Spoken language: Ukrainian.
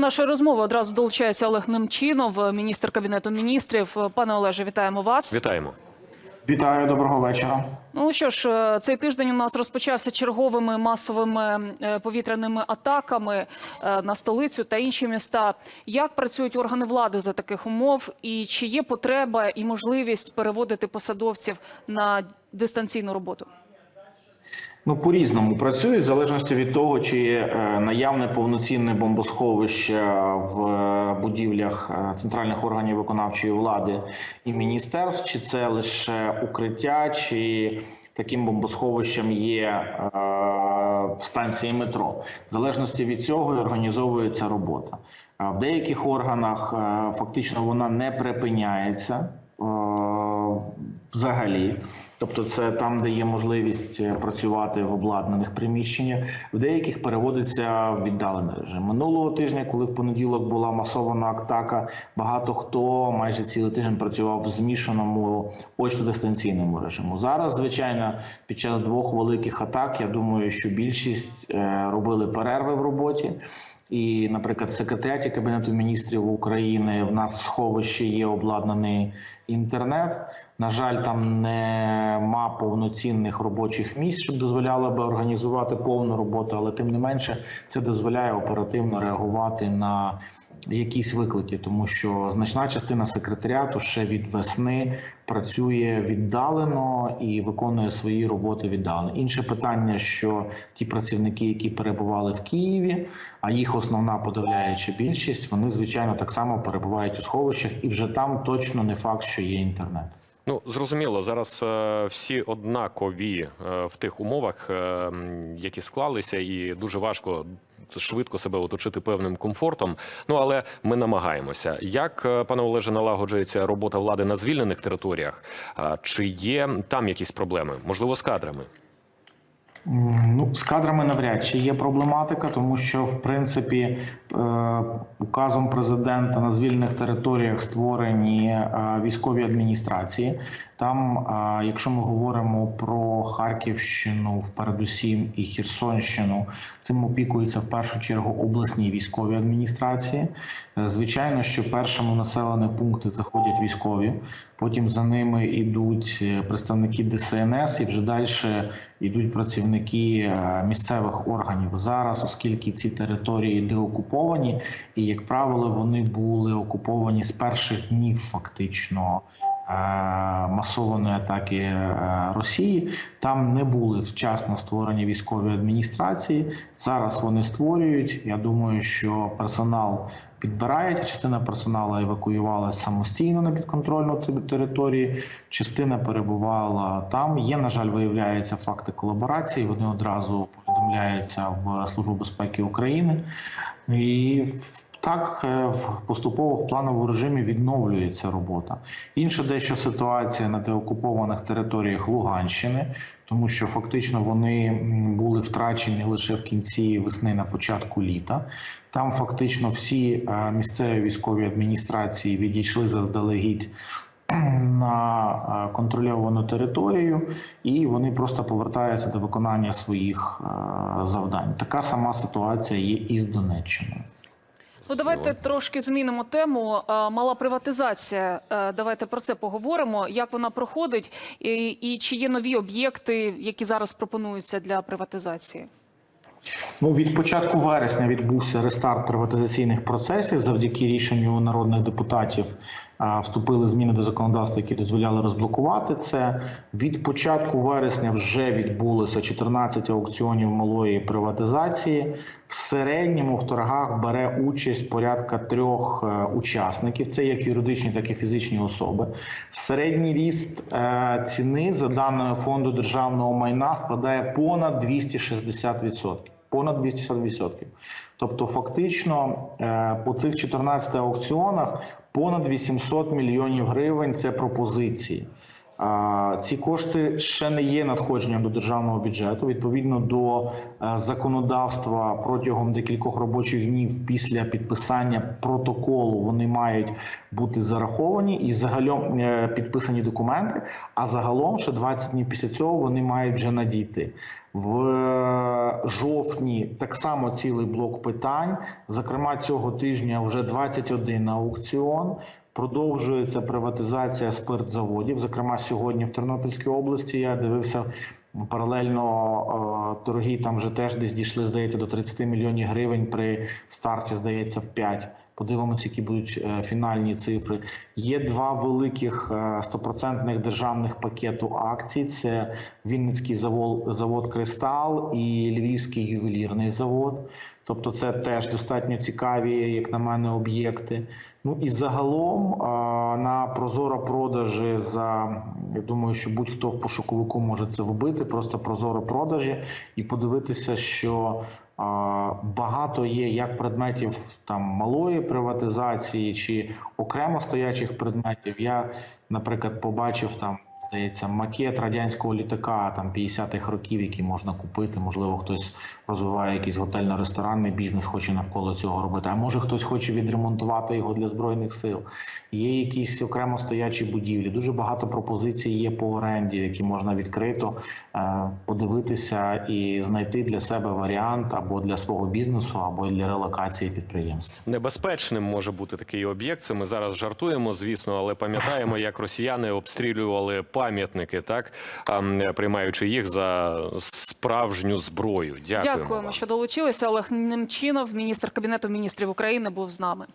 Нашої розмови одразу долучається Олег Немчинов, міністр кабінету міністрів. Пане Олеже, вітаємо вас. Вітаємо. Вітаю, доброго вечора. Ну що ж, е, цей тиждень у нас розпочався черговими масовими е, повітряними атаками е, на столицю та інші міста. Як працюють органи влади за таких умов, і чи є потреба і можливість переводити посадовців на дистанційну роботу? Ну, по-різному працюють, в залежності від того, чи е, наявне повноцінне бомбосховище в е, будівлях е, центральних органів виконавчої влади і міністерств, чи це лише укриття, чи таким бомбосховищем є станції метро. В залежності від цього організовується робота. В деяких органах фактично вона не припиняється. Взагалі, тобто, це там, де є можливість е, працювати в обладнаних приміщеннях, в деяких переводиться в віддалений режим. Минулого тижня, коли в понеділок була масована атака, багато хто майже цілий тиждень працював в змішаному очно-дистанційному режиму. Зараз, звичайно, під час двох великих атак, я думаю, що більшість е, робили перерви в роботі. І, наприклад, в секретаріаті Кабінету міністрів України в нас в сховищі є обладнаний інтернет. На жаль, там нема повноцінних робочих місць, щоб дозволяло би організувати повну роботу, але тим не менше це дозволяє оперативно реагувати на якісь виклики, тому що значна частина секретаріату ще від весни працює віддалено і виконує свої роботи віддалено. Інше питання, що ті працівники, які перебували в Києві, а їх основна подавляюча більшість, вони звичайно так само перебувають у сховищах, і вже там точно не факт, що є інтернет. Ну зрозуміло, зараз е, всі однакові е, в тих умовах, е, які склалися, і дуже важко швидко себе оточити певним комфортом. Ну але ми намагаємося. Як е, пане Олеже налагоджується робота влади на звільнених територіях? Чи є там якісь проблеми? Можливо, з кадрами? Ну, з кадрами навряд чи є проблематика, тому що в принципі е, указом президента на звільнених територіях створені е, військові адміністрації. Там, якщо ми говоримо про Харківщину, передусім і Херсонщину, цим опікуються в першу чергу обласні військові адміністрації. Е, Звичайно, що першими населені пункти заходять військові, потім за ними йдуть е, представники ДСНС і вже далі йдуть працівники е, місцевих органів. Зараз, оскільки ці території деокуповані, і як правило, вони були окуповані з перших днів фактично. Е, Масованої атаки е, Росії там не були вчасно створені військові адміністрації. Зараз вони створюють. Я думаю, що персонал підбирають. Частина персоналу евакуювалася самостійно на підконтрольну те- території. Частина перебувала там. Є, на жаль, виявляються факти колаборації. Вони одразу повідомляються в Службу безпеки України. І в- так е, в- поступово в плановому режимі відновлюється робота. Інша дещо ситуація на деокупованих територіях Луганщини, тому що фактично вони були втрачені лише в кінці весни на початку літа. Там фактично всі е, місцеві військові адміністрації відійшли заздалегідь на е, контрольовану територію, і вони просто повертаються до виконання своїх завдань. Така сама ситуація є і з Донеччиною. Ну, давайте трошки змінимо тему. Мала приватизація. Давайте про це поговоримо. Як вона проходить, і, і чи є нові об'єкти, які зараз пропонуються для приватизації? Ну, від початку вересня відбувся рестарт приватизаційних процесів. Завдяки рішенню народних депутатів вступили зміни до законодавства, які дозволяли розблокувати це. Від початку вересня вже відбулося 14 аукціонів малої приватизації. В середньому в торгах бере участь порядка трьох е, учасників. Це як юридичні, так і фізичні особи. Середній ріст е, ціни за даними фонду державного майна складає понад 260%. Понад 260%. Тобто, фактично, е, по цих 14 аукціонах понад 800 мільйонів гривень це пропозиції. Ці кошти ще не є надходженням до державного бюджету. Відповідно до е, законодавства протягом декількох робочих днів після підписання протоколу вони мають бути зараховані і загалом е, підписані документи. А загалом ще 20 днів після цього вони мають вже надійти. В е, жовтні так само цілий блок питань. Зокрема, цього тижня вже 21 аукціон. Продовжується приватизація спиртзаводів. Зокрема, сьогодні в Тернопільській області я дивився паралельно е, торги. Там вже теж десь дійшли, здається, до 30 мільйонів гривень при старті, здається, в 5. Подивимося, які будуть е, фінальні цифри. Є два великих е, стопроцентних державних пакету акцій: це Вінницький завод, завод Кристал і Львівський ювелірний завод. Тобто, це теж достатньо цікаві, як на мене, об'єкти. Ну і загалом е, на прозоро продажі за я думаю, що будь-хто в пошуковику може це вбити, просто прозоро продажі і подивитися, що багато є як предметів там малої приватизації чи окремо стоячих предметів. Я, наприклад, побачив там. Здається, макет радянського літака там 50-х років, який можна купити. Можливо, хтось розвиває якийсь готельно-ресторанний бізнес, хоче навколо цього робити. А може хтось хоче відремонтувати його для збройних сил. Є якісь окремо стоячі будівлі. Дуже багато пропозицій є по оренді, які можна відкрито е, подивитися і знайти для себе варіант або для свого бізнесу, або для релокації підприємств. Небезпечним може бути такий об'єкт. Це ми зараз жартуємо, звісно, але пам'ятаємо, як росіяни обстрілювали пам'ятники, так приймаючи їх за справжню зброю. Дякуємо. Дякуємо, вам. що долучилися. Олег Немчинов, міністр кабінету міністрів України, був з нами.